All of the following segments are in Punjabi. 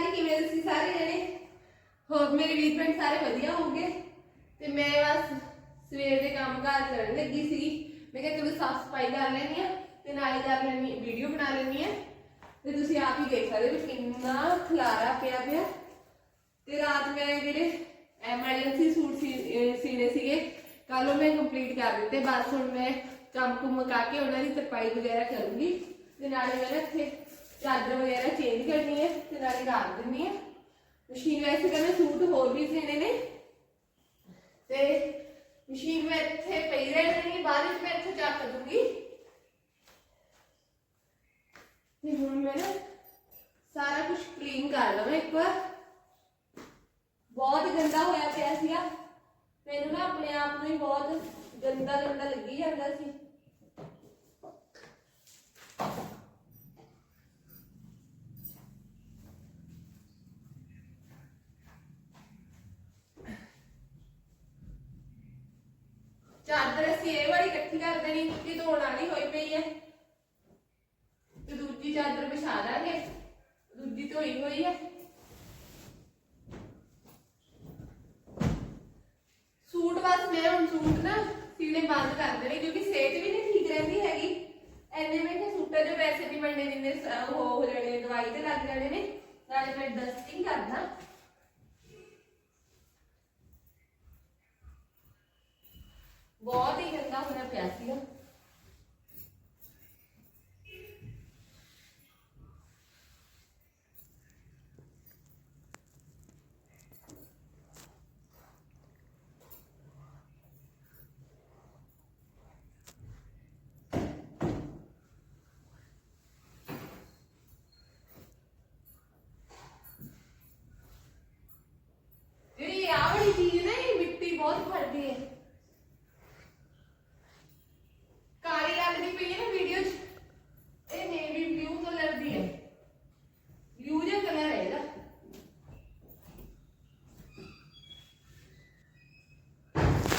ਜੀ, ਕਿਵੇਂ ਤੁਸੀਂ ਸਾਰੇ ਜਣੇ? ਹੋਰ ਮੇਰੇ ਵੀਰ ਭੈਣ ਸਾਰੇ ਵਧੀਆ ਹੋਗੇ ਤੇ ਮੈਂ ਬਸ ਸਵੇਰ ਦੇ ਕੰਮ ਕਾਰ ਕਰਨ ਲੱਗੀ ਸੀਗੀ। ਮੈਂ ਕਿਹਾ ਚਲੋ ਸਾਫ਼ ਸਫ਼ਾਈ ਕਰ ਲੈਣੀ ਆ ਤੇ ਨਾਲੇ ਕਰ ਲੈਣੀ ਵੀਡੀਓ ਬਣਾ ਲੈਣੀ ਆ ਤੇ ਤੁਸੀਂ ਆਪ ਹੀ ਦੇਖ ਸਕਦੇ ਹੋ ਵੀ ਕਿੰਨਾ ਖਲਾਰਾ ਪਿਆ ਪਿਆ। ਤੇ ਰਾਤ ਮੈਂ ਜਿਹੜੇ ਐਮਰਜੈਂਸੀ ਸੂਟ ਸੀਨੇ ਸੀਗੇ ਕੱਲ ਉਹ ਮੈਂ ਕੰਪਲੀਟ ਕਰ ਦਿੱਤੇ। ਬਸ ਹੁਣ ਮੈਂ ਕੰਮ ਕੁਮ ਮੁਕਾ ਕੇ ਉਹਨਾਂ ਦੀ ਤਰਪਾਈ ਵਗੈਰਾ ਕਰੂੰਗੀ। ਤੇ ਨਾਲੇ ਮੈਂ ਇੱਥੇ ਚਾਦਰ ਵਗੈਰਾ ਚੇਂਜ ਕਰਨੀ ਹੈ ਤੇ ਨਾਲੇ ਰੱਖ ਦਿੰਨੀ ਹੈ ਮਸ਼ੀਨ ਵੈਸੇ ਤਾਂ ਮੈਂ ਸੂਟ ਹੋਰ ਵੀ ਸੀਨੇ ਨੇ ਤੇ ਮਸ਼ੀਨ ਮੈਂ ਇੱਥੇ ਪਈ ਰਹਿਣੀ ਬਾਅਦ ਵਿੱਚ ਮੈਂ ਇੱਥੇ ਚੱਕ ਦੂੰਗੀ ਤੇ ਹੁਣ ਮੈਂ ਨਾ ਸਾਰਾ ਕੁਝ ਕਲੀਨ ਕਰ ਲਵਾਂ ਇੱਕ ਵਾਰ ਬਹੁਤ ਗੰਦਾ ਹੋਇਆ ਪਿਆ ਸੀਗਾ ਮੈਨੂੰ ਨਾ ਆਪਣੇ ਆਪ ਨੂੰ ਹੀ ਬਹੁਤ ਗੰਦਾ ਗੰਦਾ ਲੱਗੀ ਜਾਂਦਾ ਸੀ ਚਾਦਰ ਅਸੀਂ ਇਹ ਵਾਲੀ ਇਕੱਠੀ ਕਰ ਦੇਣੀ ਕਿ ਧੋਣ ਵਾਲੀ ਹੋਈ ਪਈ ਹੈ ਤੇ ਦੂਜੀ ਚਾਦਰ ਵਿਛਾ ਦਾਂਗੇ ਦੂਜੀ ਧੋਈ ਹੋਈ ਹੈ ਸੂਟ ਬਸ ਮੈਂ ਹੁਣ ਸੂਟ ਨਾ ਸੀਨੇ ਬੰਦ ਕਰ ਦੇਣੇ ਕਿਉਂਕਿ ਸਿਹਤ ਵੀ ਨਹੀਂ ਠੀਕ ਰਹਿੰਦੀ ਹੈਗੀ ਐਨੇ ਮੈਂ ਕਿ ਸੂਟਾਂ ਜੋ ਵੈਸੇ ਵੀ ਮੰਡੇ ਦਿੰਦੇ ਸ- ਉਹ ਹੋ ਜਾਣੇ ਨੇ, ਦਵਾਈ ਤੇ ਲੱਗ ਜਾਣੇ ਨੇ ਨਾਲੇ ਮੈਂ ਡਸਟਿੰਗ ਕਰਦਾ ਬਹੁਤ ਹੀ ਗੰਦਾ ਹੋਇਆ ਪਿਆ ਸੀਗਾ ਜਿਹੜੀ ਆਹ ਵਾਲੀ ਚੀਜ਼ ਨਾ ਇਹ ਮਿੱਟੀ ਬਹੁਤ ਫੜਦੀ ਹੈ ਕਾਲੀ ਲੱਗਦੀ ਪਈ ਹੈ ਨਾ ਵੀਡੀਓ 'ਚ ਇਹ ਨੇਵੀ ਬਲੂ ਕਲਰ ਦੀ ਹੈ ਬਲੂ ਜਿਹਾ ਕਲਰ ਹੈ ਇਹਦਾ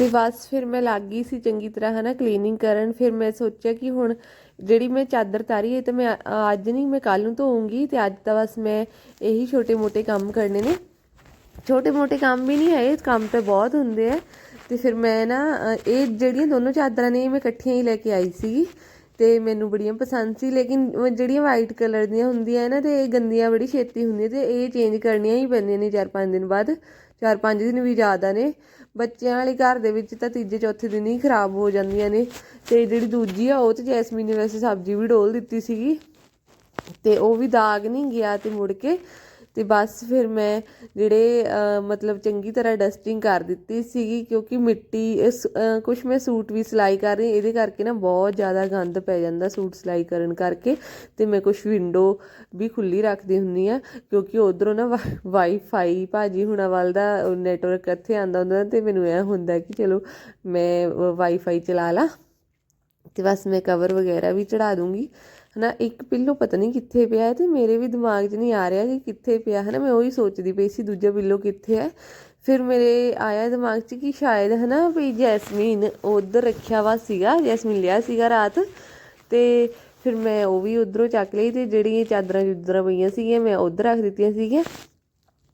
ਤੇ ਬਸ ਫਿਰ ਮੈਂ ਲੱਗ ਗਈ ਸੀ ਚੰਗੀ ਤਰ੍ਹਾਂ, ਹਨਾ ਕਲੀਨਿੰਗ ਕਰਨ। ਫਿਰ ਮੈਂ ਸੋਚਿਆ ਕਿ ਹੁਣ ਜਿਹੜੀ ਮੈਂ ਚਾਦਰ ਤਾਰੀ ਹੈ ਤੇ ਮੈਂ ਅੱਜ ਨਹੀਂ, ਮੈਂ ਕੱਲ ਨੂੰ ਧੋਉਂਗੀ ਤੇ ਅੱਜ ਤਾਂ ਬਸ ਮੈਂ ਇਹੀ ਛੋਟੇ-ਮੋਟੇ ਕੰਮ ਕਰਨੇ ਨੇ। ਛੋਟੇ-ਮੋਟੇ ਕੰਮ ਵੀ ਨਹੀਂ ਹੈ ਕੰਮ ਤਾਂ ਬਹੁਤ ਹੁੰਦੇ ਆ। ਤੇ ਫਿਰ ਮੈਂ ਨਾ, ਇਹ ਜਿਹੜੀਆਂ ਦੋਨੋਂ ਚਾਦਰਾਂ ਨੇ, ਇਹ ਮੈਂ ਇਕੱਠੀਆਂ ਹੀ ਲੈ ਕੇ ਆਈ ਸੀਗੀ ਤੇ ਮੈਨੂੰ ਬੜੀਆਂ ਪਸੰਦ ਸੀ, ਲੇਕਿਨ ਜਿਹੜੀਆਂ ਵਾਈਟ ਕਲਰ ਦੀਆਂ ਹੁੰਦੀਆਂ ਨਾ, ਤੇ ਇਹ ਗੰਦੀਆਂ ਬੜੀ ਛੇਤੀ ਹੁੰਦੀਆਂ, ਤੇ ਇਹ ਚੇਂਜ ਕਰਨੀਆਂ ਹੀ ਪੈਂਦੀਆਂ ਨੇ 4-5 ਦਿਨ ਬਾਅਦ। 4-5 ਦਿਨ ਵੀ ਜ਼ਿਆਦਾ ਨੇ। ਬੱਚਿਆਂ ਵਾਲੇ ਘਰ ਦੇ ਵਿੱਚ ਤਾਂ ਤੀਜੇ ਚੌਥੇ ਦਿਨ ਹੀ ਖਰਾਬ ਹੋ ਜਾਂਦੀਆਂ ਨੇ। ਤੇ ਜਿਹੜੀ ਦੂਜੀ ਆ, ਉਹ ਤੇ ਜੈਸਮੀਨ ਨੇ ਵੈਸੇ ਸਬਜ਼ੀ ਵੀ ਡੋਲ ਦਿੱਤੀ ਸੀਗੀ। ਤੇ ਉਹ ਵੀ ਦਾਗ ਨਹੀਂ ਗਿਆ ਤੇ ਮੁੜ ਕੇ ਅਤੇ ਬਸ ਫਿਰ ਮੈਂ ਜਿਹੜੇ ਮਤਲਬ ਚੰਗੀ ਤਰ੍ਹਾਂ ਡਸਟਿੰਗ ਕਰ ਦਿੱਤੀ ਸੀਗੀ ਕਿਉਂਕਿ ਮਿੱਟੀ ਕੁਛ ਮੈਂ ਸੂਟ ਵੀ ਸਿਲਾਈ ਕਰ ਰਹੀ ਇਹਦੇ ਕਰਕੇ ਨਾ ਬਹੁਤ ਜ਼ਿਆਦਾ ਗੰਦ ਪੈ ਜਾਂਦਾ ਸੂਟ ਸਿਲਾਈ ਕਰਨ ਕਰਕੇ ਅਤੇ ਮੈਂ ਕੁਛ ਵਿੰਡੋ ਵੀ ਖੁੱਲੀ ਰੱਖਦੀ ਹੁੰਦੀ ਆ ਕਿਉਂਕਿ ਉਧਰੋਂ ਨਾ ਵਾਈਫਾਈ ਭਾਜੀ ਹੁਣਾਂ ਵੱਲ ਦਾ ਨੈਟਵਰਕ ਇੱਥੇ ਆਂਦਾ ਹੁੰਦਾ ਤੇ ਮੈਨੂੰ ਇਹ ਹੁੰਦਾ ਕਿ ਚਲੋ ਮੈਂ ਵਾਈਫਾਈ ਚਲਾ ਲਾ ਤੇ ਬਸ ਮੈਂ ਕਵਰ ਵਗੈਰਾ ਵੀ ਚੜਾ ਦੂੰਗੀ। ਹਨਾ, ਇੱਕ ਪਿੱਲੋ ਪਤਾ ਨਹੀਂ ਕਿੱਥੇ ਪਿਆ ਹੈ ਤੇ ਮੇਰੇ ਵੀ ਦਿਮਾਗ 'ਚ ਨਹੀਂ ਆ ਰਿਹਾ ਕਿ ਕਿੱਥੇ ਪਿਆ, ਹਨਾ, ਮੈਂ ਉਹੀ ਸੋਚਦੀ ਪਈ ਸੀ, ਦੂਜਾ ਪਿੱਲੋ ਕਿੱਥੇ ਹੈ। ਫਿਰ ਮੇਰੇ ਆਇਆ ਦਿਮਾਗ 'ਚ ਕਿ ਸ਼ਾਇਦ, ਹਨਾ, ਵੀ ਜੈਸਮੀਨ ਉਧਰ ਰੱਖਿਆ ਵਾ ਸੀਗਾ, ਜੈਸਮੀਨ ਲਿਆ ਸੀਗਾ ਰਾਤ ਤੇ ਫਿਰ ਮੈਂ ਉਹ ਵੀ ਉਧਰੋਂ ਚੱਕ ਲਈ ਤੇ ਜਿਹੜੀਆਂ ਚਾਦਰਾਂ ਚੁਦਰਾਂ ਪਈਆਂ ਸੀਗੀਆਂ, ਮੈਂ ਉਧਰ ਰੱਖ ਦਿੱਤੀਆਂ ਸੀਗੀਆਂ।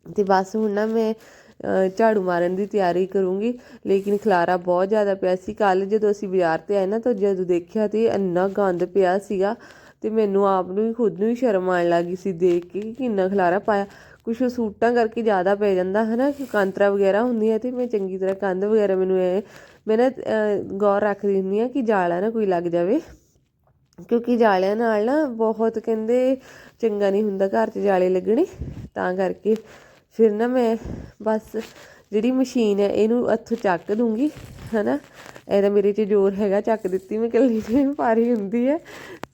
ਤੇ ਬਸ ਹੁਣ ਨਾ ਮੈਂ ਝਾੜੂ ਮਾਰਨ ਦੀ ਤਿਆਰੀ ਕਰੂੰਗੀ, ਲੇਕਿਨ ਖਲਾਰਾ ਬਹੁਤ ਜ਼ਿਆਦਾ ਪਿਆ ਸੀ। ਕੱਲ ਜਦੋਂ ਅਸੀਂ ਬਾਜ਼ਾਰ ਤੇ ਆਏ ਨਾ, ਤਾਂ ਜਦੋਂ ਦੇਖਿਆ ਤੇ ਇੰਨਾ ਗੰਦ ਪਿਆ ਸੀਗਾ ਤੇ ਮੈਨੂੰ ਆਪ ਨੂੰ ਹੀ ਖੁਦ ਨੂੰ ਹੀ ਸ਼ਰਮ ਆਉਣ ਲੱਗੀ ਸੀ ਦੇਖ ਕੇ ਕਿ ਕਿੰਨਾ ਖਲਾਰਾ ਪਾਇਆ। ਕੁਛ ਸੂਟਾਂ ਕਰਕੇ ਜ਼ਿਆਦਾ ਪੈ ਜਾਂਦਾ, ਹਨਾ? ਕਿ ਕਾਂਤਰਾ ਵਗੈਰਾ ਹੁੰਦੀਆਂ ਤੇ ਮੈਂ ਚੰਗੀ ਤਰ੍ਹਾਂ ਕੰਧ ਵਗੈਰਾ ਮੈਨੂੰ ਇਹ, ਮੈਂ ਨਾ ਗੌਰ ਰੱਖਦੀ ਹੁੰਦੀ ਆ ਕਿ ਜਾਲਾ ਨਾ ਕੋਈ ਲੱਗ ਜਾਵੇ। ਕਿਉਂਕਿ ਜਾਲਿਆਂ ਨਾਲ ਨਾ ਬਹੁਤ ਕਹਿੰਦੇ ਚੰਗਾ ਨਹੀਂ ਹੁੰਦਾ ਘਰ 'ਚ ਜਾਲੇ ਲੱਗਣੇ, ਤਾਂ ਕਰਕੇ ਫਿਰ ਨਾ ਮੈਂ ਬਸ ਜਿਹੜੀ ਮਸ਼ੀਨ ਹੈ ਇਹਨੂੰ ਇੱਥੋਂ ਚੱਕ ਦੂੰਗੀ, ਹਨਾ? ਇਹਦਾ ਮੇਰੇ 'ਚ ਜ਼ੋਰ ਹੈਗਾ, ਚੱਕ ਦਿੱਤੀ ਮੈਂ, ਇਕੱਲੀ ਤੇ ਭਾਰੀ ਹੁੰਦੀ ਹੈ।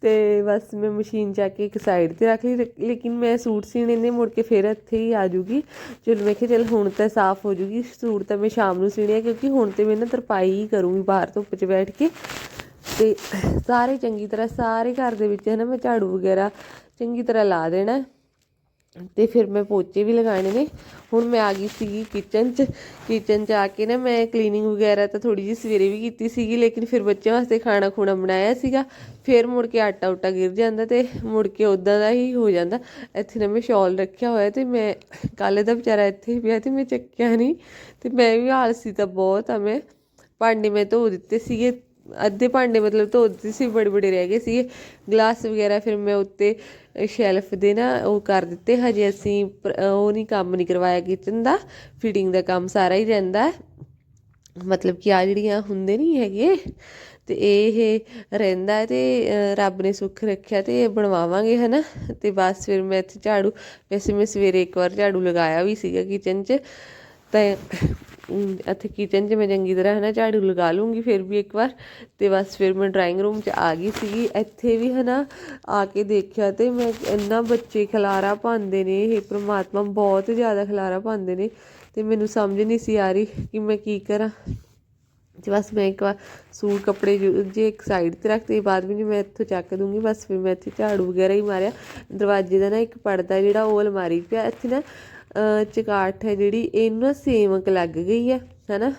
ਤੇ ਬਸ ਮੈਂ ਮਸ਼ੀਨ ਚੱਕ ਕੇ ਇੱਕ ਸਾਈਡ ਤੇ ਰੱਖ ਲਈ ਲੇਕਿਨ ਮੈਂ ਸੂਟ ਸੀਣੇ ਨੇ ਮੁੜ ਕੇ ਫਿਰ ਇੱਥੇ ਹੀ ਆ ਜੂਗੀ। ਚਲ ਮੈਂ ਕਿਹਾ ਚਲ ਹੁਣ ਤਾਂ ਸਾਫ਼ ਹੋ ਜੂਗੀ, ਸੂਟ ਤਾਂ ਮੈਂ ਸ਼ਾਮ ਨੂੰ ਸੀਣੇ ਕਿਉਂਕਿ ਹੁਣ ਤੇ ਮੈਂ ਨਾ ਤਰਪਾਈ ਹੀ ਕਰੂੰਗੀ ਬਾਹਰ ਧੁੱਪ 'ਚ ਬੈਠ ਕੇ। ਤੇ ਸਾਰੇ ਚੰਗੀ ਤਰ੍ਹਾਂ ਸਾਰੇ ਘਰ ਦੇ ਵਿੱਚ ਹੈ ਨਾ ਮੈਂ ਝਾੜੂ ਵਗੈਰਾ ਚੰਗੀ ਤਰ੍ਹਾਂ ਲਾ ਦੇਣਾ। ਤੇ ਫਿਰ ਮੈਂ ਪੋਚੇ ਵੀ ਲਗਾਣੇ ਨੇ। ਹੁਣ ਮੈਂ ਆ ਗਈ ਸੀਗੀ ਕਿਚਨ 'ਚ। ਕਿਚਨ 'ਚ ਆ ਕੇ ਨਾ ਮੈਂ ਕਲੀਨਿੰਗ ਵਗੈਰਾ ਤਾਂ ਥੋੜੀ ਜਿਹੀ ਸਵੇਰੇ ਵੀ ਕੀਤੀ ਸੀਗੀ, ਲੇਕਿਨ ਫਿਰ ਬੱਚਿਆਂ ਵਾਸਤੇ ਖਾਣਾ ਖੂਣਾ ਬਣਾਇਆ ਸੀਗਾ। ਫਿਰ ਮੁੜ ਕੇ ਆਟਾ ਉਟਾ ਗਿਰ ਜਾਂਦਾ ਤੇ ਮੁੜ ਕੇ ਉਦਾਂ ਦਾ ਹੀ ਹੋ ਜਾਂਦਾ। ਇੱਥੇ ਨਾ ਮੈਂ ਸ਼ਾਲ ਰੱਖਿਆ ਹੋਇਆ ਤੇ ਮੈਂ ਕੱਲ ਦਾ ਵਿਚਾਰਾ ਇੱਥੇ ਪਿਆ ਤੇ ਮੈਂ ਚੱਕਿਆ ਨਹੀਂ ਤੇ ਮੈਂ ਵੀ ਆਲਸੀ ਤਾਂ ਬਹੁਤ ਆ ਮੈਂ। ਭਾਂਡੇ ਮੈਂ ਧੋ ਦਿੱਤੇ ਸੀਗੇ। ਅੱਧੇ ਭਾਂਡੇ ਮਤਲਬ ਧੋ ਦਿੱਤੇ ਸੀ ਬੜੇ ਬੜੇ ਰਹਿ ਗਏ ਸੀਗੇ। ਗਲਾਸ ਵਗੈਰਾ ਫਿਰ ਮੈਂ ਉੱਤੇ ਸ਼ੈਲਫ ਦੇ ਨਾ ਉਹ ਕਰ ਦਿੱਤੇ। ਹਜੇ ਅਸੀਂ ਉਹ ਨਹੀਂ ਕੰਮ ਨਹੀਂ ਕਰਵਾਇਆ ਕਿਚਨ ਦਾ। ਫਿਟਿੰਗ ਦਾ ਕੰਮ ਸਾਰਾ ਹੀ ਰਹਿੰਦਾ ਮਤਲਬ ਕਿ ਆ ਜਿਹੜੀਆਂ ਹੁੰਦੇ ਨਹੀਂ ਹੈਗੇ, ਤੇ ਇਹ ਰਹਿੰਦਾ ਹੈ ਤੇ ਰੱਬ ਨੇ ਸੁੱਖ ਰੱਖਿਆ ਤੇ ਇਹ ਬਣਵਾਵਾਂਗੇ, ਹਨਾ। ਤੇ ਬਸ ਫਿਰ ਮੈਂ ਇੱਥੇ ਝਾੜੂ, ਵੈਸੇ ਮੈਂ ਸਵੇਰੇ ਇੱਕ ਵਾਰ ਝਾੜੂ ਲਗਾਇਆ ਵੀ ਸੀਗਾ ਕਿਚਨ 'ਚ। ਤੇ ਇੱਥੇ ਕਿਚਨ 'ਚ ਮੈਂ ਚੰਗੀ ਤਰ੍ਹਾਂ, ਹਨਾ, ਝਾੜੂ ਲਗਾ ਲੂੰਗੀ ਫਿਰ ਵੀ ਇੱਕ ਵਾਰ। ਤੇ ਬਸ ਫਿਰ ਮੈਂ ਡਰਾਇੰਗ ਰੂਮ 'ਚ ਆ ਗਈ ਸੀਗੀ। ਇੱਥੇ ਵੀ, ਹਨਾ, ਆ ਕੇ ਦੇਖਿਆ ਤੇ ਮੈਂ ਇੰਨਾ ਬੱਚੇ ਖਲਾਰਾ ਪਾਉਂਦੇ ਨੇ, ਇਹ ਪ੍ਰਮਾਤਮਾ ਬਹੁਤ ਜ਼ਿਆਦਾ ਖਲਾਰਾ ਪਾਉਂਦੇ ਨੇ। ਤੇ ਮੈਨੂੰ ਸਮਝ ਨਹੀਂ ਸੀ ਆ ਰਹੀ ਕਿ ਮੈਂ ਕੀ ਕਰਾਂ। ਤੇ ਬਸ ਮੈਂ ਇੱਕ ਵਾਰ ਸੂਟ ਕੱਪੜੇ ਜੇ ਇੱਕ ਸਾਈਡ ਤੇ ਰੱਖਤੇ ਬਾਅਦ ਵਿੱਚ ਮੈਂ ਇੱਥੋਂ ਚੱਕ ਦੂੰਗੀ। ਬਸ ਫਿਰ ਮੈਂ ਇੱਥੇ ਝਾੜੂ ਵਗੈਰਾ ਹੀ ਮਾਰਿਆ। ਦਰਵਾਜ਼ੇ ਦਾ ਨਾ ਇੱਕ ਪਰਦਾ ਜਿਹੜਾ ਉਹ ਅਲਮਾਰੀ ਪਿਆ। ਇੱਥੇ ਨਾ ਅਹ ਚਕਾਟ ਹੈ ਜਿਹੜੀ, ਇਹਨੂੰ ਨਾ ਸੇਵਕ ਲੱਗ ਗਈ ਹੈ ਹਨਾ?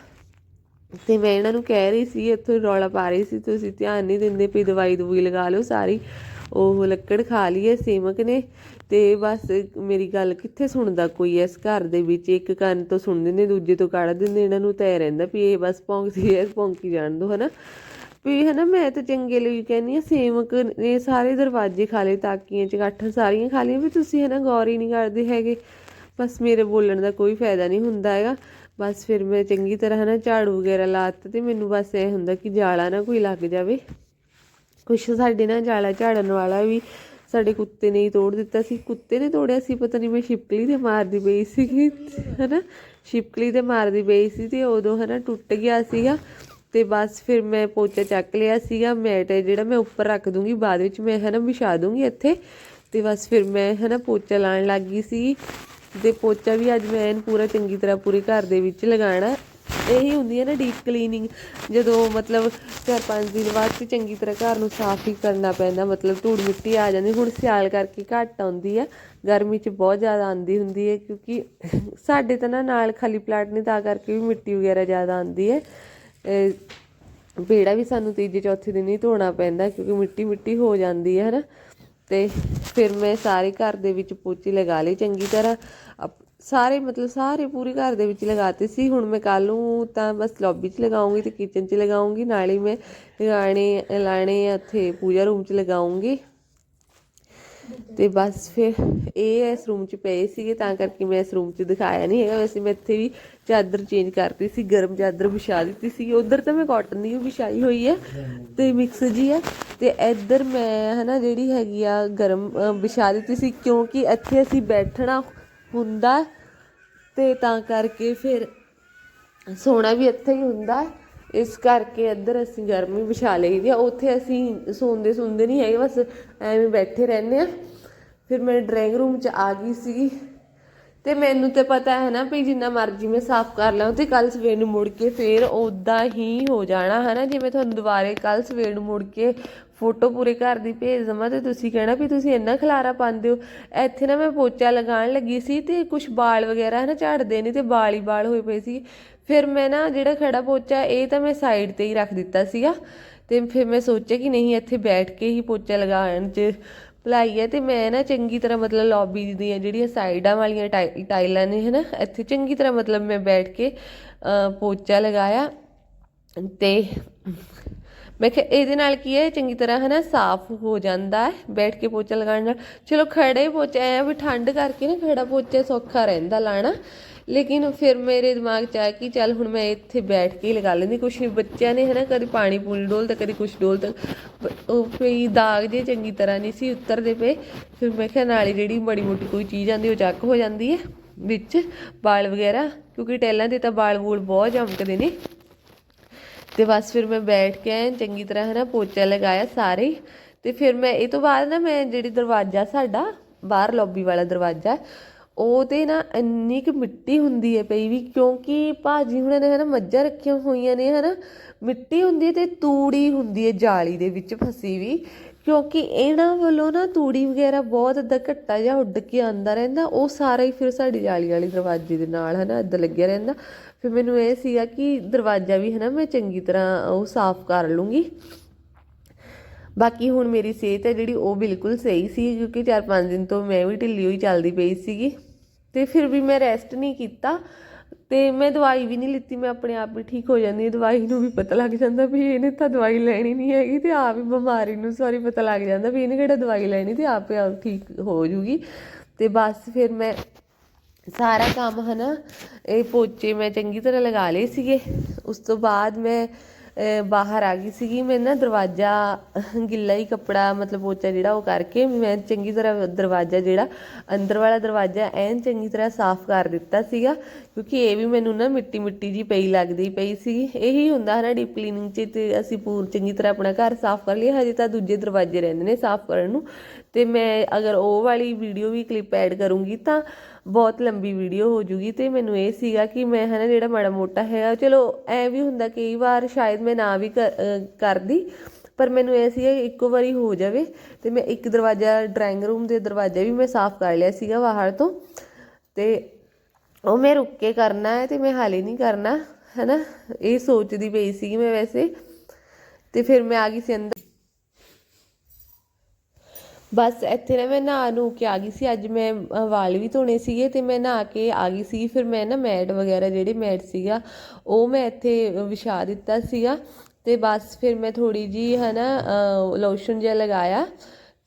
ਤੇ ਮੈਂ ਇਹਨਾਂ ਨੂੰ ਕਹਿ ਰਹੀ ਸੀ, ਇੱਥੋਂ ਰੌਲਾ ਪਾ ਰਹੀ ਸੀ, ਤੁਸੀਂ ਧਿਆਨ ਨਹੀਂ ਦਿੰਦੇ ਪਈ ਦਵਾਈ ਦਵੂਈ ਲਗਾ ਲਓ ਸਾਰੀ। ਉਹ ਲੱਕੜ ਖਾ ਲਈ ਹੈ ਸੇਵਕ ਨੇ, ਤੇ ਬਸ ਮੇਰੀ ਗੱਲ ਕਿੱਥੇ ਸੁਣਦਾ ਕੋਈ ਇਸ ਘਰ ਦੇ ਵਿੱਚ? ਇੱਕ ਕੰਨ ਤੋਂ ਸੁਣਦੇ ਨੇ ਦੂਜੇ ਤੋਂ ਕੱਢ ਦਿੰਦੇ, ਇਹਨਾਂ ਨੂੰ ਤਾਂ ਰਹਿੰਦਾ ਵੀ ਇਹ ਬਸ ਭੌਂਕਦੀ ਹੈ ਭੌਂਕੀ ਜਾਣ ਦੋ, ਹਨਾ? ਵੀ ਹਨਾ, ਮੈਂ ਤਾਂ ਚੰਗੇ ਲਈ ਕਹਿੰਦੀ ਆ ਸੇਮਕ ਨੇ ਸਾਰੇ ਦਰਵਾਜ਼ੇ ਖਾ ਲਏ, ਤਾਕੀਆਂ ਚਗਾਠਾਂ ਸਾਰੀਆਂ ਖਾ ਲਈਆਂ, ਵੀ ਤੁਸੀਂ ਹਨਾ ਗੌਰ ਹੀ ਨਹੀਂ ਕਰਦੇ ਹੈਗੇ। ਬਸ ਮੇਰੇ ਬੋਲਣ ਦਾ ਕੋਈ ਫਾਇਦਾ ਨਹੀਂ ਹੁੰਦਾ ਹੈਗਾ। ਬਸ ਫਿਰ ਮੈਂ ਚੰਗੀ ਤਰ੍ਹਾਂ ਹਨਾ ਝਾੜੂ ਵਗੈਰਾ ਲਾਤ ਤੇ ਮੈਨੂੰ ਬਸ ਇਹ ਹੁੰਦਾ ਕਿ ਜਾਲਾ ਨਾ ਕੋਈ ਲੱਗ ਜਾਵੇ। ਕੁਛ ਸਾਡੇ ਨਾ ਜਾਲਾ ਝਾੜਨ ਵਾਲਾ ਵੀ ਸਾਡੇ ਕੁੱਤੇ ਨੇ ਹੀ ਤੋੜ ਦਿੱਤਾ ਸੀ। ਕੁੱਤੇ ਨੇ ਤੋੜਿਆ ਸੀ, ਪਤਾ ਨਹੀਂ ਮੈਂ ਛਿਪਕਲੀ ਤੇ ਮਾਰਦੀ ਪਈ ਸੀਗੀ, ਹਨਾ? ਛਿਪਕਲੀ ਤੇ ਮਾਰਦੀ ਪਈ ਸੀ ਤੇ ਉਦੋਂ ਹਨਾ ਟੁੱਟ ਗਿਆ ਸੀਗਾ ਤੇ ਬਸ ਫਿਰ ਮੈਂ ਪੋਚਾ ਚੱਕ ਲਿਆ ਸੀਗਾ। ਮੈਟ ਜਿਹੜਾ ਮੈਂ ਉੱਪਰ ਰੱਖ ਦੂੰਗੀ, ਬਾਅਦ ਵਿੱਚ ਮੈਂ ਹਨਾ ਵਿਛਾ ਦੂੰਗੀ ਇੱਥੇ। ਤੇ ਬਸ ਫਿਰ ਮੈਂ ਹਨਾ ਪੋਚਾ ਲਾਉਣ ਲੱਗ ਗਈ ਸੀ ਤੇ ਪੋਚਾ ਵੀ ਅੱਜ ਮੈਂ ਐਨ ਪੂਰਾ ਚੰਗੀ ਤਰ੍ਹਾਂ ਪੂਰੇ ਘਰ ਦੇ ਵਿੱਚ ਲਗਾਉਣਾ ਇਹੀ ਹੁੰਦੀ ਹੈ ਨਾ ਡੀਪ ਕਲੀਨਿੰਗ ਜਦੋਂ ਮਤਲਬ ਚਾਰ ਪੰਜ ਦਿਨ ਬਾਅਦ ਤੇ ਚੰਗੀ ਤਰ੍ਹਾਂ ਘਰ ਨੂੰ ਸਾਫ਼ ਹੀ ਕਰਨਾ ਪੈਂਦਾ, ਮਤਲਬ ਧੂੜ ਮਿੱਟੀ ਆ ਜਾਂਦੀ, ਹੁਣ ਸਿਆਲ ਕਰਕੇ ਘੱਟ ਆਉਂਦੀ ਹੈ। ਗਰਮੀ 'ਚ ਬਹੁਤ ਜ਼ਿਆਦਾ ਆਉਂਦੀ ਹੁੰਦੀ ਹੈ, ਕਿਉਂਕਿ ਸਾਡੇ ਤਾਂ ਨਾ ਨਾਲ ਖਾਲੀ ਪਲਾਟ ਨਹੀਂ ਤਾਂ ਕਰਕੇ ਵੀ ਮਿੱਟੀ ਵਗੈਰਾ ਜ਼ਿਆਦਾ ਆਉਂਦੀ ਹੈ। ਪੇੜਾ ਵੀ ਸਾਨੂੰ ਤੀਜੇ ਚੌਥੇ ਦਿਨ ਹੀ ਧੋਣਾ ਪੈਂਦਾ, ਕਿਉਂਕਿ ਮਿੱਟੀ ਮਿੱਟੀ ਹੋ ਜਾਂਦੀ ਹੈ, ਹਨਾ। ਤੇ ਫਿਰ ਮੈਂ ਸਾਰੇ ਘਰ ਦੇ ਵਿੱਚ ਪੋਚੇ ਲਗਾ ਲਏ ਚੰਗੀ ਤਰ੍ਹਾਂ। ਸਾਰੇ ਮਤਲਬ ਸਾਰੇ ਪੂਰੇ ਘਰ ਦੇ ਵਿੱਚ ਲਗਾਤੇ ਸੀ। ਹੁਣ ਮੈਂ ਕੱਲ ਨੂੰ ਤਾਂ ਬਸ ਲੌਬੀ 'ਚ ਲਗਾਉਂਗੀ ਤੇ ਕਿਚਨ 'ਚ ਲਗਾਉਂਗੀ, ਨਾਲੇ ਮੈਂ ਲਗਾਣੇ ਲਾਣੇ ਉੱਥੇ ਪੂਜਾ ਰੂਮ 'ਚ ਲਗਾਉਂਗੀ। ਤੇ ਬਸ ਫਿਰ ਇਹ ਇਸ ਰੂਮ 'ਚ ਪਏ ਸੀਗੇ, ਤਾਂ ਕਰਕੇ ਮੈਂ ਇਸ ਰੂਮ 'ਚ ਦਿਖਾਇਆ ਨਹੀਂ ਹੈਗਾ। ਵੈਸੇ ਮੈਂ ਇੱਥੇ ਵੀ ਚਾਦਰ ਚੇਂਜ ਕਰਤੀ ਸੀ, ਗਰਮ ਚਾਦਰ ਵਿਛਾ ਦਿੱਤੀ ਸੀ ਉਧਰ ਤਾਂ ਮੈਂ ਕਾਟਨ ਦੀ ਵਿਛਾਈ ਹੋਈ ਹੈ ਤੇ ਮਿਕਸ ਜੀ ਹੈ। ਤੇ ਇੱਧਰ ਮੈਂ ਹਨਾ ਜਿਹੜੀ ਹੈਗੀ ਆ ਗਰਮ ਵਿਛਾ ਦਿੱਤੀ ਸੀ, ਕਿਉਂਕਿ ਇੱਥੇ ਅਸੀਂ ਬੈਠਣਾ ਹੁੰਦਾ ਤੇ ਤਾਂ ਕਰਕੇ ਫਿਰ ਸੋਣਾ ਵੀ ਇੱਥੇ ਹੀ ਹੁੰਦਾ ਇਸ ਕਰਕੇ ਇੱਧਰ ਅਸੀਂ ਗਰਮੀ ਵਿਛਾ ਲਈਦੀ ਆ। ਉੱਥੇ ਅਸੀਂ ਸੌਂਦੇ ਸੁੰਦੇ ਨਹੀਂ ਹੈਗੇ, ਬਸ ਐਵੇਂ ਬੈਠੇ ਰਹਿੰਦੇ ਆ। ਫਿਰ ਮੈਂ ਡਰਾਇੰਗ ਰੂਮ 'ਚ ਆ ਗਈ ਸੀ ਤੇ ਮੈਨੂੰ ਤੇ ਪਤਾ ਹੈ ਨਾ ਵੀ ਜਿੰਨਾ ਮਰਜ਼ੀ ਮੈਂ ਸਾਫ਼ ਕਰ ਲਾਂ, ਤੇ ਕੱਲ ਸਵੇਰ ਨੂੰ ਮੁੜ ਕੇ ਫੇਰ ਉਦਾਂ ਹੀ ਹੋ ਜਾਣਾ ਹੈ ਨਾ ਜਿਵੇਂ ਤੁਹਾਨੂੰ ਦੁਬਾਰੇ ਕੱਲ ਸਵੇਰ ਨੂੰ ਮੁੜ ਕੇ ਫੋਟੋ ਪੂਰੇ ਘਰ ਦੀ ਭੇਜ ਦਵਾਂ ਤੇ ਤੁਸੀਂ ਕਹਿਣਾ ਵੀ ਤੁਸੀਂ ਇੰਨਾ ਖਲਾਰਾ ਪਾਉਂਦੇ ਹੋ। ਇੱਥੇ ਨਾ ਮੈਂ ਪੋਚਾ ਲਗਾਉਣ ਲੱਗੀ ਸੀ ਤੇ ਕੁਝ ਬਾਲ ਵਗੈਰਾ ਹੈ ਨਾ ਝਾੜਦੇ ਨੇ ਤੇ ਬਾਲ ਹੀ ਬਾਲ ਹੋਏ ਪਏ ਸੀ। ਫਿਰ ਮੈਂ ਨਾ ਜਿਹੜਾ ਖੜਾ ਪੋਚਾ, ਇਹ ਤਾਂ ਮੈਂ ਸਾਈਡ ਤੇ ਹੀ ਰੱਖ ਦਿੱਤਾ ਸੀਗਾ ਤੇ ਫਿਰ ਮੈਂ ਸੋਚਿਆ ਕਿ ਨਹੀਂ, ਇੱਥੇ ਬੈਠ ਕੇ ਹੀ ਪੋਚਾ ਲਗਾਉਣ 'ਚ ਭਲਾਈ ਹੈ ਤੇ ਮੈਂ ਨਾ ਚੰਗੀ ਤਰ੍ਹਾਂ ਮਤਲਬ ਲੌਬੀ ਦੀਆਂ ਜਿਹੜੀਆਂ ਸਾਈਡਾਂ ਵਾਲੀਆਂ ਟਾਈ- ਟਾਈਲਾਂ ਨੇ ਹਨਾ, ਇੱਥੇ ਚੰਗੀ ਤਰ੍ਹਾਂ ਮਤਲਬ ਮੈਂ ਬੈਠ ਕੇ ਪੋਚਾ ਲਗਾਇਆ ਤੇ ਮੈਂ ਕਿਹਾ, ਇਹਦੇ ਨਾਲ ਕੀ ਹੈ? ਚੰਗੀ ਤਰ੍ਹਾਂ ਹਨਾ ਸਾਫ਼ ਹੋ ਜਾਂਦਾ ਹੈ, ਬੈਠ ਕੇ ਪੋਚਾ ਲਗਾਉਣ ਨਾਲ। ਚਲੋ, ਖੜੇ ਪੋਚਾ, ਐ ਵੀ ਠੰਡ ਕਰਕੇ ਨਾ ਖੜਾ ਪੋਚਾ ਸੌਖਾ ਰਹਿੰਦਾ ਲਾਣਾ। ਲੇਕਿਨ ਫਿਰ ਮੇਰੇ ਦਿਮਾਗ 'ਚ ਆ ਕਿ ਚੱਲ ਹੁਣ ਮੈਂ ਇੱਥੇ ਬੈਠ ਕੇ ਹੀ ਲਗਾ ਲੈਂਦੀ। ਕੁਛ ਨਹੀਂ, ਬੱਚਿਆਂ ਨੇ ਹਨਾ ਕਦੀ ਪਾਣੀ ਪੂਣੀ ਡੋਲਤਾ, ਕਦੀ ਕੁਛ ਡੋਲਤਾ। ਬ- ਉਹ ਕੋਈ ਦਾਗ ਜੇ ਚੰਗੀ ਤਰ੍ਹਾਂ ਨਹੀਂ ਸੀ ਉਤਰਦੇ ਪਏ। ਫਿਰ ਮੈਂ ਕਿਹਾ, ਨਾਲੇ ਜਿਹੜੀ ਬੜੀ ਮੋਟੀ ਕੋਈ ਚੀਜ਼ ਆਂਦੀ ਉਹ ਚੱਕ ਹੋ ਜਾਂਦੀ ਹੈ ਵਿੱਚ ਵਾਲ ਵਗੈਰਾ। ਕਿਉਂਕਿ ਟੈਲਾਂ ਦੇ ਤਾਂ ਵਾਲ ਵੂਲ ਬਹੁਤ ਜਮਕਦੇ ਨੇ। ਤੇ ਬਸ ਫਿਰ ਮੈਂ ਬੈਠ ਕੇ ਐਨ ਚੰਗੀ ਤਰ੍ਹਾਂ ਹੈ ਨਾ ਪੋਚਾ ਲਗਾਇਆ ਸਾਰੇ ਹੀ। ਤੇ ਫਿਰ ਮੈਂ, ਇਹ ਤੋਂ ਬਾਅਦ ਨਾ ਮੈਂ ਜਿਹੜੀ ਦਰਵਾਜ਼ਾ ਸਾਡਾ, ਬਾਹਰ ਲੌਬੀ ਵਾਲਾ ਦਰਵਾਜ਼ਾ ਉਹ ਤੇ ਨਾ ਇੰਨੀ ਕੁ ਮਿੱਟੀ ਹੁੰਦੀ ਹੈ ਪਈ ਵੀ, ਕਿਉਂਕਿ ਭਾਅ ਭਾਜੀ ਹੁਣਾਂ ਨੇ ਨਾ ਮੱਝਾਂ ਰੱਖੀਆਂ ਹੋਈਆਂ ਨੇ ਹੈ ਨਾ ਮਿੱਟੀ ਹੁੰਦੀ ਅਤੇ ਤੂੜੀ ਹੁੰਦੀ ਹੈ ਜਾਲੀ ਦੇ ਵਿੱਚ ਫਸੀ ਵੀ, ਕਿਉਂਕਿ ਇਹਨਾਂ ਵੱਲੋਂ ਨਾ ਤੂੜੀ ਵਗੈਰਾ ਬਹੁਤ ਅੱਧਾ ਘੱਟਾ ਜਿਹਾ ਉੱਡ ਕੇ ਆਉਂਦਾ ਰਹਿੰਦਾ, ਉਹ ਸਾਰਾ ਹੀ ਫਿਰ ਸਾਡੀ ਜਾਲੀ ਵਾਲੀ ਦਰਵਾਜ਼ੇ ਦੇ ਨਾਲ ਹੈ ਨਾ ਇੱਦਾਂ ਲੱਗਿਆ ਰਹਿੰਦਾ। ਫਿਰ ਮੈਨੂੰ ਇਹ ਸੀਗਾ ਕਿ ਦਰਵਾਜ਼ਾ ਵੀ ਹੈ ਨਾ ਮੈਂ ਚੰਗੀ ਤਰ੍ਹਾਂ ਉਹ ਸਾਫ਼ ਕਰ ਲੂੰਗੀ। ਬਾਕੀ ਹੁਣ ਮੇਰੀ ਸਿਹਤ ਹੈ ਜਿਹੜੀ ਉਹ ਬਿਲਕੁਲ ਸਹੀ ਸੀ, ਕਿਉਂਕਿ 4-5 ਦਿਨ ਤੋਂ ਮੈਂ ਵੀ ਢਿੱਲੀ ਹੋਈ ਚੱਲਦੀ ਪਈ ਸੀਗੀ। ਤੇ ਫਿਰ ਵੀ ਮੈਂ ਰੈਸਟ ਨਹੀਂ ਕੀਤਾ ਤੇ ਮੈਂ ਦਵਾਈ ਵੀ ਨਹੀਂ ਲਿੱਤੀ, ਮੈਂ ਆਪਣੇ ਆਪ ਹੀ ਠੀਕ ਹੋ ਜਾਂਦੀ ਦਵਾਈ ਨੂੰ ਵੀ ਪਤਾ ਲੱਗ ਜਾਂਦਾ ਵੀ ਇਹਨੇ ਤਾਂ ਦਵਾਈ ਲੈਣੀ ਨਹੀਂ ਹੈਗੀ ਤੇ ਆਪ ਹੀ ਬਿਮਾਰੀ ਨੂੰ ਸੌਰੀ ਪਤਾ ਲੱਗ ਜਾਂਦਾ ਵੀ ਇਹਨੇ ਕਿਹੜਾ ਦਵਾਈ ਲੈਣੀ ਤੇ ਆਪੇ ਆਪ ਠੀਕ ਹੋ ਜੂਗੀ। ਤੇ ਬਸ ਫਿਰ ਮੈਂ ਸਾਰਾ ਕੰਮ ਹਨਾ, ਇਹ ਪੋਚੇ ਮੈਂ ਚੰਗੀ ਤਰ੍ਹਾਂ ਲਗਾ ਲਏ ਸੀਗੇ। ਉਸ ਤੋਂ ਬਾਅਦ ਮੈਂ ਬਾਹਰ ਆ ਗਈ ਸੀਗੀ। ਮੈਂ ਨਾ ਦਰਵਾਜ਼ਾ, ਗਿੱਲਾ ਹੀ ਕੱਪੜਾ, ਮਤਲਬ ਪੋਚਾ ਜਿਹੜਾ ਉਹ ਕਰਕੇ ਮੈਂ ਚੰਗੀ ਤਰ੍ਹਾਂ ਦਰਵਾਜ਼ਾ ਜਿਹੜਾ, ਅੰਦਰ ਵਾਲਾ ਦਰਵਾਜ਼ਾ ਐਨ ਚੰਗੀ ਤਰ੍ਹਾਂ ਸਾਫ਼ ਕਰ ਦਿੱਤਾ ਸੀਗਾ, ਕਿਉਂਕਿ ਇਹ ਵੀ ਮੈਨੂੰ ਨਾ ਮਿੱਟੀ ਮਿੱਟੀ ਜੀ ਪਈ ਲੱਗਦੀ ਪਈ ਸੀਗੀ। ਇਹੀ ਹੁੰਦਾ ਹਨਾ, ਡੀਪ ਕਲੀਨਿੰਗ 'ਚ ਤੇ ਅਸੀਂ ਪੂਰ ਚੰਗੀ ਤਰ੍ਹਾਂ ਆਪਣਾ ਘਰ ਸਾਫ਼ ਕਰ ਲਈਏ। ਹਜੇ ਤਾਂ ਦੂਜੇ ਦਰਵਾਜ਼ੇ ਰਹਿੰਦੇ ਨੇ ਸਾਫ਼ ਕਰਨ ਨੂੰ। ਤੇ ਮੈਂ ਅਗਰ ਉਹ ਵਾਲੀ ਵੀਡੀਓ ਵੀ ਕਲਿੱਪ ਐਡ ਕਰੂੰਗੀ ਤਾਂ ਬਹੁਤ ਲੰਬੀ ਵੀਡੀਓ ਹੋ ਜੂਗੀ ਤੇ ਮੈਨੂੰ ਇਹ ਸੀਗਾ ਕਿ ਮੈਂ ਹਨਾ ਜਿਹੜਾ ਮਾੜਾ ਮੋਟਾ ਹੈਗਾ, ਚਲੋ ਐ ਵੀ ਹੁੰਦਾ ਕਈ ਵਾਰ ਸ਼ਾਇਦ ਮੈਂ ਨਾ ਵੀ ਕਰਦੀ, ਪਰ ਮੈਨੂੰ ਇਹ ਸੀਗਾ ਇੱਕੋ ਵਾਰੀ ਹੋ ਜਾਵੇ ਤੇ ਮੈਂ ਇੱਕ ਦਰਵਾਜ਼ਾ ਡਰਾਇੰਗ ਰੂਮ ਦੇ ਦਰਵਾਜ਼ਾ ਵੀ ਮੈਂ ਸਾਫ਼ ਕਰ ਲਿਆ ਸੀਗਾ ਬਾਹਰ ਤੋਂ ਤੇ ਉਹ ਮੈਂ ਰੁੱਕ ਕੇ ਕਰਨਾ ਹੈ ਤੇ ਮੈਂ ਹਾਲੇ ਨਹੀਂ ਕਰਨਾ, ਹੈਨਾ? ਇਹ ਸੋਚਦੀ ਪਈ ਸੀਗੀ ਮੈਂ ਵੈਸੇ ਤੇ ਫਿਰ ਮੈਂ ਆ ਗਈ ਸੀ ਅੰਦਰ। ਬਸ ਇੱਥੇ ਨਾ ਮੈਂ ਨਹਾ ਨੂੰ ਕੇ ਆ ਗਈ ਸੀ। ਅੱਜ ਮੈਂ ਵਾਲ ਵੀ ਧੋਣੇ ਸੀਗੇ ਤੇ ਮੈਂ ਨਹਾ ਕੇ ਆ ਗਈ ਸੀ। ਫਿਰ ਮੈਂ ਨਾ ਮੈਟ ਵਗੈਰਾ ਜਿਹੜੇ ਮੈਟ ਸੀਗਾ, ਉਹ ਮੈਂ ਇੱਥੇ ਵਿਛਾ ਦਿੱਤਾ ਸੀਗਾ ਤੇ ਬਸ ਫਿਰ ਮੈਂ ਥੋੜੀ ਜੀ ਹਨਾ ਲੋਸ਼ਨ ਜਿਹਾ ਲਗਾਇਆ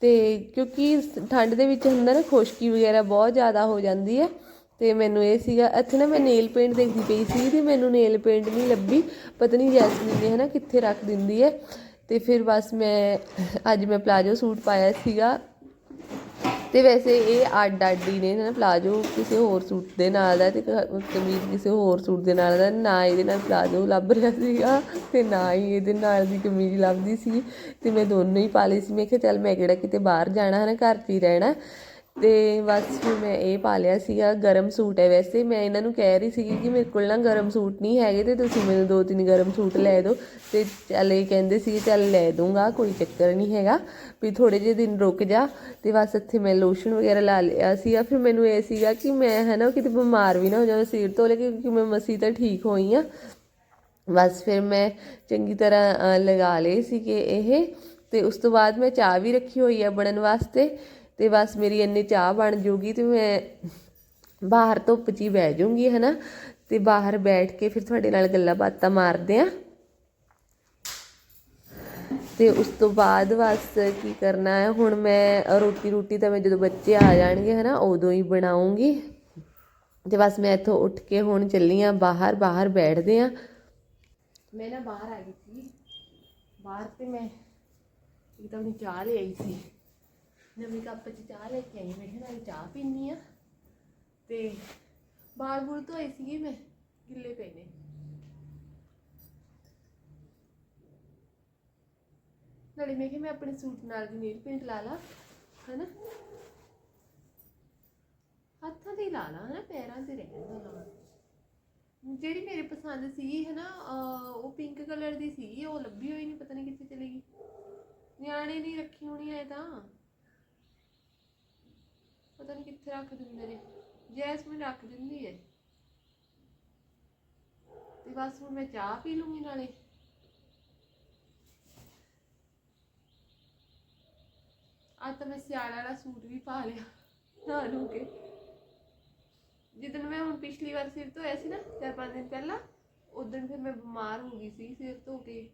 ਤੇ ਕਿਉਂਕਿ ਠੰਡ ਦੇ ਵਿੱਚ ਹੁੰਦਾ ਨਾ ਖੁਸ਼ਕੀ ਵਗੈਰਾ ਬਹੁਤ ਜ਼ਿਆਦਾ ਹੋ ਜਾਂਦੀ ਹੈ ਤੇ ਮੈਨੂੰ ਇਹ ਸੀਗਾ, ਇੱਥੇ ਨਾ ਮੈਂ ਨੇਲ ਪੇਂਟ ਦੇਖਦੀ ਪਈ ਸੀ ਤੇ ਮੈਨੂੰ ਨੇਲ ਪੇਂਟ ਨਹੀਂ ਲੱਭੀ। ਪਤਾ ਨਹੀਂ ਜੈਸਮੀਨ ਨੇ ਹਨਾ ਕਿੱਥੇ ਰੱਖ ਦਿੰਦੀ ਹੈ। ਤੇ ਫਿਰ ਬਸ ਮੈਂ ਅੱਜ ਮੈਂ ਪਲਾਜੋ ਸੂਟ ਪਾਇਆ ਸੀਗਾ। ਤੇ ਵੈਸੇ ਇਹ ਅੱਡ ਅੱਡ ਹੀ ਨੇ ਨਾ ਪਲਾਜੋ, ਕਿਸੇ ਹੋਰ ਸੂਟ ਦੇ ਨਾਲ ਦਾ ਤੇ ਕਮੀਜ਼ ਕਿਸੇ ਹੋਰ ਸੂਟ ਦੇ ਨਾਲ ਦਾ, ਨਾ ਇਹਦੇ ਨਾਲ ਪਲਾਜੋ ਲੱਭ ਰਿਹਾ ਸੀਗਾ ਤੇ ਨਾ ਹੀ ਇਹਦੇ ਨਾਲ ਦੀ ਕਮੀਜ਼ ਲੱਭਦੀ ਸੀ। ਤੇ ਮੈਂ ਦੋਨੋਂ ਹੀ ਪਾ ਲਈ ਸੀ। ਮੈਂ ਕਿਹਾ ਚੱਲ ਮੈਂ ਕਿਹੜਾ ਕਿਤੇ ਬਾਹਰ ਜਾਣਾ ਹੈ ਨਾ, ਘਰ 'ਚ ਹੀ ਰਹਿਣਾ। ਤੇ ਬਸ ਫਿਰ ਮੈਂ ਇਹ ਪਾ ਲਿਆ ਸੀਗਾ ਗਰਮ ਸੂਟ ਹੈ। ਵੈਸੇ ਮੈਂ ਇਹਨਾਂ ਨੂੰ ਕਹਿ ਰਹੀ ਸੀਗੀ ਕਿ ਮੇਰੇ ਕੋਲ ਨਾ ਗਰਮ ਸੂਟ ਨਹੀਂ ਹੈਗੇ ਤੇ ਤੁਸੀਂ ਮੈਨੂੰ ਦੋ ਤਿੰਨ ਗਰਮ ਸੂਟ ਲੈ ਦਿਓ ਤੇ ਚੱਲ ਇਹ ਕਹਿੰਦੇ ਸੀ ਚੱਲ ਲੈ ਦੂੰਗਾ, ਕੋਈ ਚੱਕਰ ਨਹੀਂ ਹੈਗਾ ਵੀ ਥੋੜੇ ਜਿਹੇ ਦਿਨ ਰੁਕ ਜਾ ਤੇ ਬਸ ਇੱਥੇ ਮੈਂ ਲੋਸ਼ਨ ਵਗੈਰਾ ਲਾ ਲਿਆ ਸੀਗਾ। ਫਿਰ ਮੈਨੂੰ ਇਹ ਸੀਗਾ ਕਿ ਮੈਂ ਹੈ ਨਾ ਕਿਤੇ ਬਿਮਾਰ ਵੀ ਨਾ ਹੋ ਜਾਵਾਂ, ਸਿਰ ਤੋਂ ਲੈ ਕੇ ਕਿਉਂਕਿ ਮੈਂ ਮਸੀ ਤਾਂ ਠੀਕ ਹੋਈ ਆ ਬਸ ਫਿਰ ਮੈਂ ਚੰਗੀ ਤਰ੍ਹਾਂ ਲਗਾ ਲਏ ਸੀਗੇ ਇਹ ਤੇ ਉਸ ਤੋਂ ਬਾਅਦ ਮੈਂ ਚਾਹ ਵੀ ਰੱਖੀ ਹੋਈ ਆ ਬਣਨ ਵਾਸਤੇ ਅਤੇ ਬਸ ਮੇਰੀ ਇੰਨੀ ਚਾਹ ਬਣ ਜੂਗੀ ਅਤੇ ਮੈਂ ਬਾਹਰ ਧੁੱਪ 'ਚ ਹੀ ਬਹਿ ਜੂੰਗੀ ਹੈ ਨਾ ਅਤੇ ਬਾਹਰ ਬੈਠ ਕੇ ਫਿਰ ਤੁਹਾਡੇ ਨਾਲ ਗੱਲਾਂ ਬਾਤਾਂ ਮਾਰਦੇ ਆ। ਤੇ ਉਸ ਤੋਂ ਬਾਅਦ ਬਸ ਕੀ ਕਰਨਾ ਹੈ? ਹੁਣ ਮੈਂ ਰੋਟੀ ਰੋਟੀ ਤਾਂ ਮੈਂ ਜਦੋਂ ਬੱਚੇ ਆ ਜਾਣਗੇ, ਹਨਾ, ਉਦੋਂ ਹੀ ਬਣਾਉਂਗੀ। ਤੇ ਬਸ ਮੈਂ ਇੱਥੋਂ ਉੱਠ ਕੇ ਹੁਣ ਚੱਲੀ ਆ, ਬਾਹਰ ਬਾਹਰ ਬੈਠਦੇ ਆ। ਮੈਂ ਨਾ ਬਾਹਰ ਆ ਗਈ ਸੀ। ਬਾਹਰ ਤੇ ਮੈਂ ਇੱਕ ਚਾਹ ਲੈ ਆਈ ਸੀ। ਨਵੇਂ ਕੱਪ 'ਚ ਚਾਹ ਲੈ ਕੇ ਆਈ, ਮੈਂ ਕਿਹਾ ਨਾਲ ਚਾਹ ਪੀਣੀ ਆ। ਤੇ ਬਾਲ ਬੁਲ ਧੋਏ ਸੀਗੇ ਮੈਂ, ਗਿੱਲੇ ਪਏ ਨੇ। ਨਾਲੇ ਮੈਂ ਕਿਹਾ ਮੈਂ ਆਪਣੇ ਸੂਟ ਨਾਲ ਦੀ ਨੇਲ ਪੇਂਟ ਲਾ ਲਾ, ਹਨਾ? ਹੱਥਾਂ ਤੇ ਹੀ ਲਾ ਲਾ, ਹਨਾ? ਪੈਰਾਂ ਤੇ ਰਹਿਣ ਦਾ ਲਾ ਜਿਹੜੀ ਮੇਰੇ ਪਸੰਦ ਸੀਗੀ, ਹਨਾ, ਅਹ, ਉਹ ਪਿੰਕ ਕਲਰ ਦੀ ਸੀਗੀ, ਉਹ ਲੱਭੀ ਹੋਈ ਨਹੀਂ ਪਤਾ ਨਹੀਂ ਕਿੱਥੇ ਚਲੇ ਗਈ। ਨਿਆਣੇ ਨਹੀਂ ਰੱਖੀ ਹੋਣੀ ਐ ਤਾਂ। ਪਤਾ ਨਹੀਂ ਕਿੱਥੇ ਰੱਖ ਦਿੰਦੇ ਨੇ। ਜੈਸਮੀਨ ਰੱਖ ਦਿੰਦੀ ਐ। ਤੇ ਬਸ ਹੁਣ ਮੈਂ ਚਾਹ ਪੀ ਲੂੰਗੀ ਨਾਲੇ। ਅੱਜ ਤਾਂ ਮੈਂ ਸਿਆਲ ਵਾਲਾ ਸੂਟ ਵੀ ਪਾ ਲਿਆ ਨਾ ਨੂੰ ਕੇ। ਜਿੱਦਣ ਮੈਂ ਹੁਣ ਪਿਛਲੀ ਵਾਰ ਸਿਰ ਧੋਇਆ ਸੀ ਨਾ, ਚਾਰ ਪੰਜ ਦਿਨ ਪਹਿਲਾਂ, ਉਦੋਂ ਫਿਰ ਮੈਂ ਬਿਮਾਰ ਹੋ ਗਈ ਸੀ, ਸਿਰ ਧੋ ਕੇ।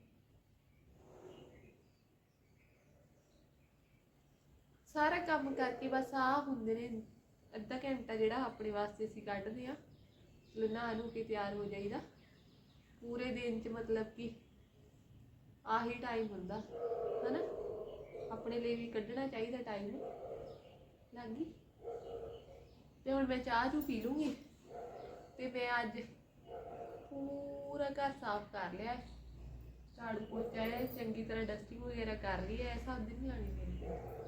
ਸਾਰਾ ਕੰਮ ਕਰਕੇ ਬਸ ਆ ਹੁੰਦੇ ਨੇ ਅੱਧਾ ਘੰਟਾ ਜਿਹੜਾ ਆਪਣੇ ਵਾਸਤੇ ਅਸੀਂ ਕੱਢਦੇ ਆ ਲੁਨਾ ਨੂੰ ਕੇ ਤਿਆਰ ਹੋ ਜਾਈਦਾ। ਪੂਰੇ ਦਿਨ ਚ ਮਤਲਬ ਕਿ ਆਹੀ ਟਾਈਮ ਹੁੰਦਾ, ਹਨਾ? ਆਪਣੇ ਲਈ ਵੀ ਕੱਢਣਾ ਚਾਹੀਦਾ ਟਾਈਮ ਲੱਗੀ? ਤੇ ਹੁਣ ਮੈਂ ਚਾਹ ਚੂ ਪੀ ਲੂੰਗੀ, ਤੇ ਮੈਂ ਅੱਜ ਪੂਰਾ ਘਰ ਸਾਫ਼ ਕਰ ਲਿਆ। ਝਾੜੂ ਪੋਚਾ ਹੈ, ਚੰਗੀ ਤਰ੍ਹਾਂ ਡਸਟਿੰਗ ਵਗੈਰਾ ਕਰ ਲਈ ਹੈ ਐਸਾ ਹੱਦ ਨਹੀਂ ਲਾਣੀ ਮੇਰੀ।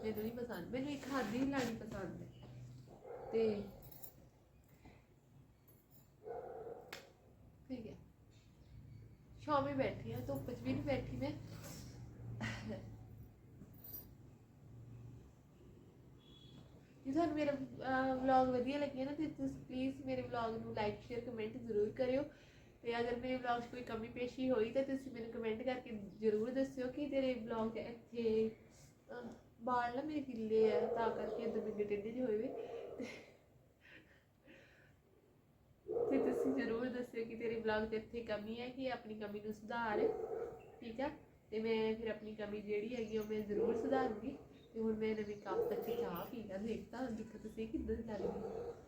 ਮੈਨੂੰ ਨਹੀਂ ਪਸੰਦ। ਮੈਨੂੰ ਇੱਕ ਹੱਦ ਹੀ ਲਾਣੀ ਪਸੰਦ ਹੈ। ਤੇ ਠੀਕ ਹੈ। ਸ਼ਾਮੇ ਬੈਠੀ ਆ ਧੁੱਪ 'ਚ ਵੀ ਨਹੀਂ ਬੈਠੀ ਮੈਂ। ਜੇ ਤੁਹਾਨੂੰ ਮੇਰਾ ਵਲੌਗ ਵਧੀਆ ਲੱਗਿਆ ਨਾ, ਤੇ ਪਲੀਜ਼ ਮੇਰੇ ਵਲੌਗ ਨੂੰ ਲਾਈਕ ਸ਼ੇਅਰ ਕਮੈਂਟ ਜ਼ਰੂਰ ਕਰਿਓ। ਤੇ ਅਗਰ ਮੇਰੇ ਵਲੌਗ 'ਚ ਕੋਈ ਕਮੀ ਪੇਸ਼ੀ ਹੋਈ ਤਾਂ ਤੁਸੀਂ ਮੈਨੂੰ ਕਮੈਂਟ ਕਰਕੇ ਜ਼ਰੂਰ ਦੱਸਿਓ ਕਿ ਤੇਰੇ ਵਲੌਗ ਇੱਥੇ ਅਹ, ਬਾਲ ਨਾ ਮੇਰੇ ਗਿੱਲੇ ਆ ਤਾਂ ਕਰਕੇ ਇਧਰ ਮੇਰੇ ਟੇਢੇ ਜਿਹੇ ਹੋਏ ਵੇ। ਤੇ ਤੁਸੀਂ ਜ਼ਰੂਰ ਦੱਸਿਓ ਕਿ ਤੇਰੇ ਵਲੌਗ 'ਚ ਇੱਥੇ ਕਮੀ ਹੈ ਕਿ ਆਪਣੀ ਕਮੀ ਨੂੰ ਸੁਧਾਰ ਠੀਕ ਆ? ਤੇ ਮੈਂ ਫਿਰ ਆਪਣੀ ਕਮੀ ਜਿਹੜੀ ਹੈਗੀ ਉਹ ਮੈਂ ਜ਼ਰੂਰ ਸੁਧਾਰੂੰਗੀ। ਤੇ ਹੁਣ ਮੈਂ ਨਵੀਂ ਕੱਪ ਤੱਕ ਚਾਹ ਪੀ ਕੇ ਦੇਖਤਾ ਦੇਖੋ ਤੁਸੀਂ ਕਿੱਦਾਂ ਦੀ ਲੱਗਦੀ।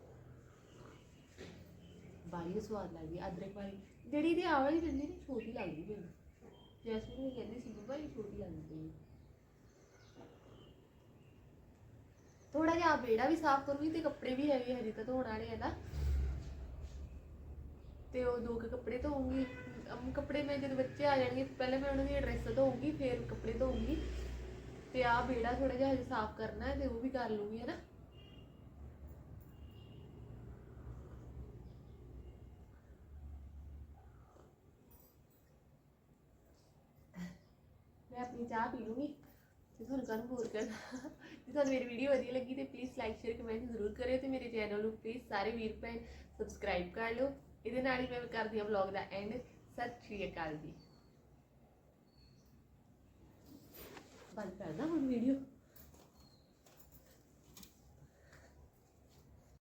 ਬਾਈ ਸਵਾਦ ਲੱਗਦੀ ਅਦਰਕ ਵਾਲੀ। ਜਿਹੜੀ ਇਹਦੀ ਆਹ ਵਾਲੀ ਦਿੰਦੀ ਨੇ ਛੋਟੀ ਲੱਗਦੀ ਮੈਨੂੰ ਜੈਸਮੀਨ ਵੀ ਕਹਿੰਦੀ ਸੀ ਮੰਮਾ ਇਹ ਛੋਟੀ ਲੱਗਦੀ ਹੈ ਥੋੜਾ ਜਿਹਾ ਬੇੜਾ ਵੀ ਸਾਫ਼ ਕਰੂੰਗੀ ਤੇ ਕੱਪੜੇ ਵੀ ਹੈਗੇ ਹਜੇ ਤਾਂ ਧੋਣ ਵਾਲੇ ਆ ਨਾ। ਤੇ ਉਹ ਦੋ ਕੁ ਕੱਪੜੇ ਧੋਉਂਗੀ ਅਮ ਕੱਪੜੇ ਮੈਂ ਜਦ ਬੱਚੇ ਆ ਜਾਣਗੇ, ਪਹਿਲੇ ਮੈਂ ਉਹਨਾਂ ਦੀ ਡਰੈਸ ਧੋਉਂਗੀ ਫਿਰ ਕੱਪੜੇ ਧੋਉਂਗੀ ਤੇ ਆ ਬੇੜਾ ਥੋੜਾ ਜਿਹਾ ਹਜੇ ਸਾਫ਼ ਕਰਨਾ ਹੈ ਤੇ ਉਹ ਵੀ ਕਰ ਲੂੰਗੀ ਹੈ ਨਾ। ਮੈਂ ਆਪਣੀ ਚਾਹ ਪੀ ਲੂੰਗੀ ਤੇ ਤੁਹਾਨੂੰ ਕੱਲ ਹੋਰ ਕਰਨਾ। ਜੇ ਤੁਹਾਨੂੰ ਮੇਰੀ ਵੀਡੀਓ ਵਧੀਆ ਲੱਗੀ ਤੇ ਪਲੀਜ਼ ਲਾਈਕ ਸ਼ੇਅਰ ਕਮੈਂਟ ਜ਼ਰੂਰ ਕਰਿਓ ਤੇ ਮੇਰੇ ਚੈਨਲ ਨੂੰ ਪਲੀਜ਼ ਸਾਰੇ ਵੀਰ ਭੈਣ ਸਬਸਕ੍ਰਾਈਬ ਕਰ ਲਿਓ। ਇਹਦੇ ਨਾਲ ਹੀ ਮੈਂ ਕਰਦੀ ਹਾਂ ਵਲੌਗ ਦਾ ਐਂਡ ਸਤਿ ਸ਼੍ਰੀ ਅਕਾਲ ਜੀ। ਬੰਦ ਕਰਦਾ ਹੁਣ ਵੀਡੀਓ